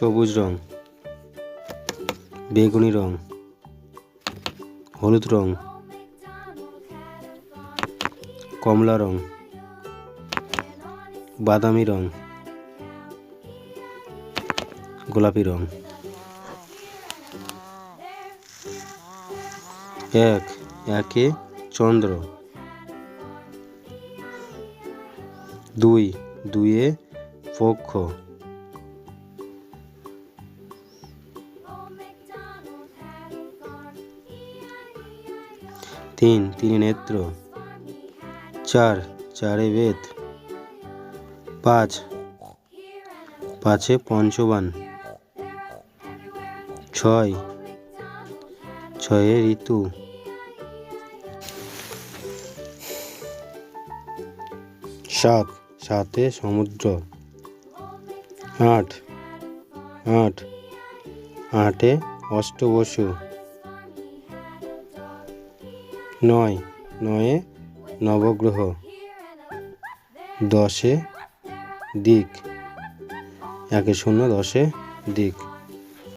সবুজ রং, বেগুনি রং, হলুদ রং, কমলা রং, বাদামি রং, গোলাপি রং। এক, একে চন্দ্র। দুই দুয়ে পক্ষ। তিন, তিনে নেত্র। চার, চারে বেদ। পাঁচ, পাঁচে পঞ্চবান। ছয়, ছয়ে ঋতু। সাত, সাতে সমুদ্র। আট আট, আটে অষ্টবসু। নয় নয়ে নবগ্রহ। দশে দিক। একে শূন্য দশে দিক।